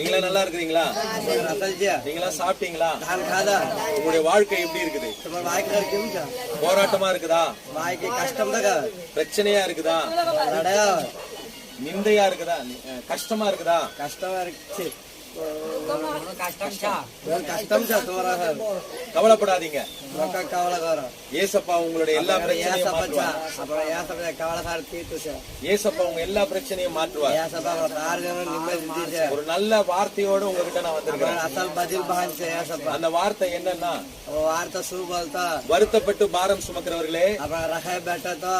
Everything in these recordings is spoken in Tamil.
நீங்களா நல்லா இருக்கிறீங்களா? நீங்களா சாப்பிட்டீங்களா? உங்களுடைய வாழ்க்கை எப்படி இருக்குது? போராட்டமா இருக்குதா? கஷ்டம் தான் பிரச்சனையா இருக்குதா? நிந்தையா இருக்குதா? கஷ்டமா இருக்குதா? கஷ்டமா இருக்கு. கவலைப்படாதீங்க. ரொக்க ஏசப்பா உங்களுடைய எல்லா பிரச்சனையும் அப்புறம் ஏசப்பா கவலைக்காரன் தீர்த்து ஏசப்பா உங்க எல்லா பிரச்சனையும் மாற்றுவார். ஏசப்பா ஒரு நல்ல வார்த்தையோட உங்ககிட்ட நான் வந்திருக்கிறேன். அசல் பதில் பகன் ஏசப்பா. அந்த வார்த்தை என்னன்னா வார்த்தை சூபால் வருத்தப்பட்டு பாரம் சுமக்கிறவர்களே அப்புறம் ரக பேட்டா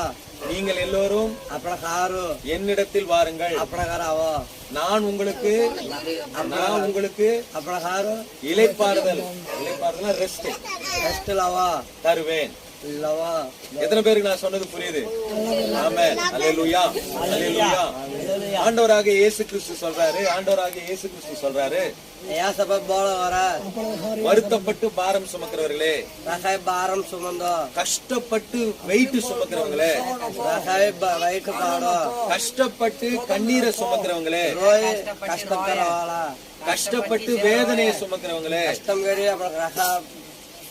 நீங்கள் எல்லோரும் என்னிடத்தில் வாருங்கள். அப்படிங்கிறாவோ நான் உங்களுக்கு நான் உங்களுக்கு அப்படிங்கிறோம் இலைப்பாறுதல். இலைப்பாறுதல் ரெஸ்ட் ரெஸ்ட் தருவேன். எத்தனை பேருக்கு நான் சொன்னது புரியுது? ஆமே அலையலுயா அலையலுயா ஆண்டவராக இயேசு கிறிஸ்து சொல்றாரு. ஆண்டவராக இயேசு கிறிஸ்து சொல்றாரு. வருத்தப்பட்டு பாரம் சுமக்கிறவர்களே. பாரம் சுமந்தோ. கஷ்டப்பட்டு வெயிட் சுமக்கிறவங்களே. வெயிட் பாடோ. கஷ்டப்பட்டு கண்ணீரை சுமக்கிறவங்களே. கஷ்டப்பட்டு வேதனையை சுமக்கிறவங்களே. கஷ்டம்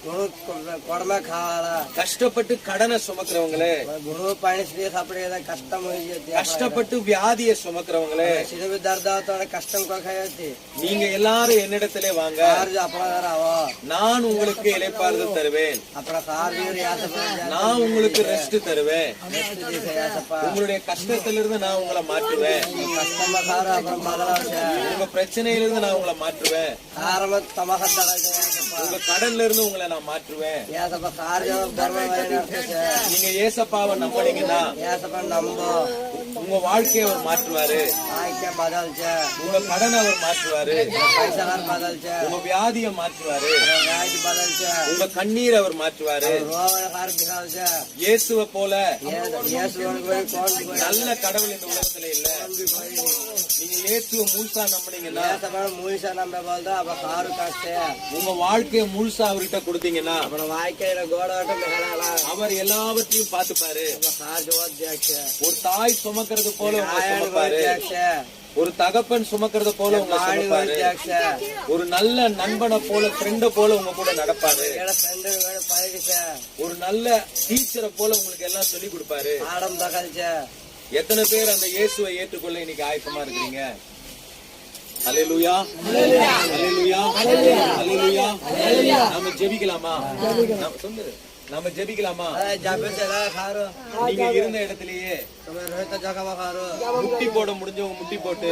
குடமா காவாலா கஷ்டப்பட்டு கடனை சுமக்கிறவங்களே. குரு பயணஸ்ரீ சாப்பிட கஷ்டம் கஷ்டப்பட்டு வியாதியை சுமக்கிறவங்களே. சிறுவி தர்தாத்தோட கஷ்டம் நீங்க எல்லாரும் என்னிடத்துல வாங்க. அப்புறம் நான் உங்களுக்கு இழைப்பார்ந்து தருவேன். அப்புறம் சார்ஜர் நான் உங்களுக்கு ரெஸ்ட் தருவேன். உங்களுடைய கஷ்டத்திலிருந்து நான் உங்களை மாற்றுவேன். கஷ்டமா சார் அப்புறம் உங்க பிரச்சனையில இருந்து நான் உங்களை மாற்றுவேன். ஆரம்ப தமாக உங்க கடன்ல இருந்து உங்களை நான் மாற்றுவேன். நீங்க ஏசப்பாவை நம்பினீங்கன்னா ஏசப்பா நம்ப. உங்க வாழ்க்கையை அவர் மாற்றுவாரு. உங்க கடன் அவர் மாற்றுவாரு. உங்க வியாதியை மாற்றுவாரு. உங்க கண்ணீர் அவர் மாற்றுவாரு. இயேசுவ போல நல்ல கடவுள் இந்த உலகத்துல இல்ல. நேற்று முழுசா நம்பினீங்கன்னா முழுசா நம்பதான் அப்ப காரு காசு. உங்க வாழ்க்கைய முழுசா அவர்கிட்ட கொடுத்தீங்கன்னா அவன வாழ்க்கையில கோடாட்டம் அவர் எல்லாவற்றையும் பாத்துப்பாரு ஒரு தாய் சுமக்கிறது போல சுமப்பாரு. ஒரு தகப்பன் சுமக்கிறத போல உங்க சுமப்பாரு. ஒரு நல்ல நண்பனை போல ஃப்ரெண்ட போல உங்க கூட நடப்பாரு. ஒரு நல்ல டீச்சரை போல உங்களுக்கு எல்லாம் சொல்லி கொடுப்பாரு. ஆடம் பகல்ச்ச. எத்தனை பேர் அந்த இயேசுவை ஏற்றுக்கொள்ள இன்னைக்கு ஆயத்தமா இருக்கிறீங்க? அல்லேலூயா அல்லேலூயா அல்லேலூயா நாம ஜெபிக்கலாமா? நாம நம்ம ஜெபிக்கலாமா? நீங்க இருந்த இடத்துலயே முட்டி போட முடிஞ்சவங்க முட்டி போட்டு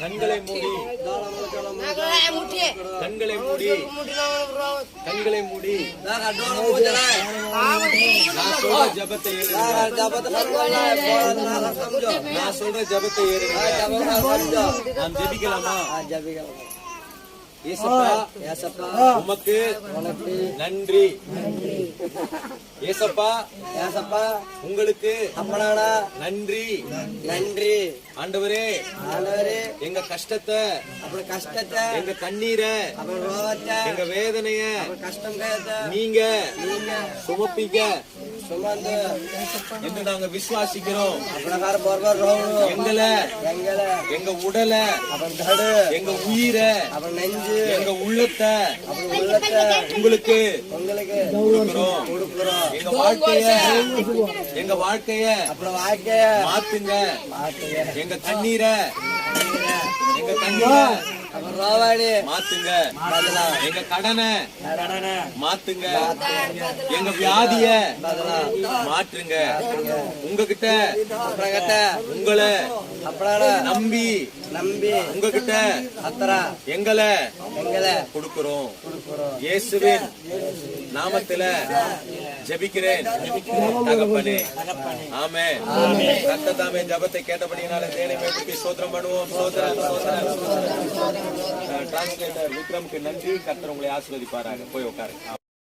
கண்களை மூடி. கண்களை மூடி. கண்களை மூடி. நான் சொல்ற ஜபத்தை நான் சொல்ற ஜபத்தை ஏறு. நான் ஜெபிக்கலாமா? ஜெபிக்கலாமா? உமக்கு உனக்கு நன்றி. ஏசப்பா ஏசப்பா. உங்களுக்கு அப்பனாடா நன்றி. நன்றி. ஆண்டவரே ஆண்டவரே. எங்க கஷ்டத்தை அப்புறம் கஷ்டத்தை. எங்க கண்ணீரை அப்புறம் ரோகத்தை. எங்க வேதனைய கஷ்டம் நீங்க நீங்க. சுமப்பீங்க. சுமந்து என்று நாங்க விசுவாசிக்கிறோம் அப்படின்னாக்கார பர்பர் ரோடு எங்கள. எங்க உடல. அவன் தடு. எங்க உயிர. அவன் நெஞ்சு. எங்க உள்ளத்தை. அவன் உள்ளத்தை. உங்களுக்கு. உங்களுக்கு. கொடுக்கிறோம். கொடுக்கிறோம். எங்க வாழ்க்கைய. எங்க வாழ்க்கைய. அப்புறம் வாழ்க்கைய. மாத்துங்க. மாத்துங்க எங்க கண்ணீரை. எங்க கண்ணீரை. ரூபாவாடி மாத்துங்க. எங்க கடனை. மாத்துங்க. எங்க வியாதிய மாற்றுங்க. உங்ககிட்ட. உங்களை அப்படால நம்பி. நம்பி. உங்ககிட்ட அத்தரா. எங்களை எங்களை கொடுக்கிறோம். இயேசுவின் ஜபிக்கிறேன். தகப்பனே. ஆமே கத்த தாமே ஜபத்தை கேட்டபடியினால தேனை மேற்படுத்தி பண்ணுவோம். சோதரம் டிரான்ஸ்லேட்டர் விக்ரமுக்கு நன்றி. கத்தர் உங்களை ஆசீர்வதிப்பாராங்க போய் உட்காரு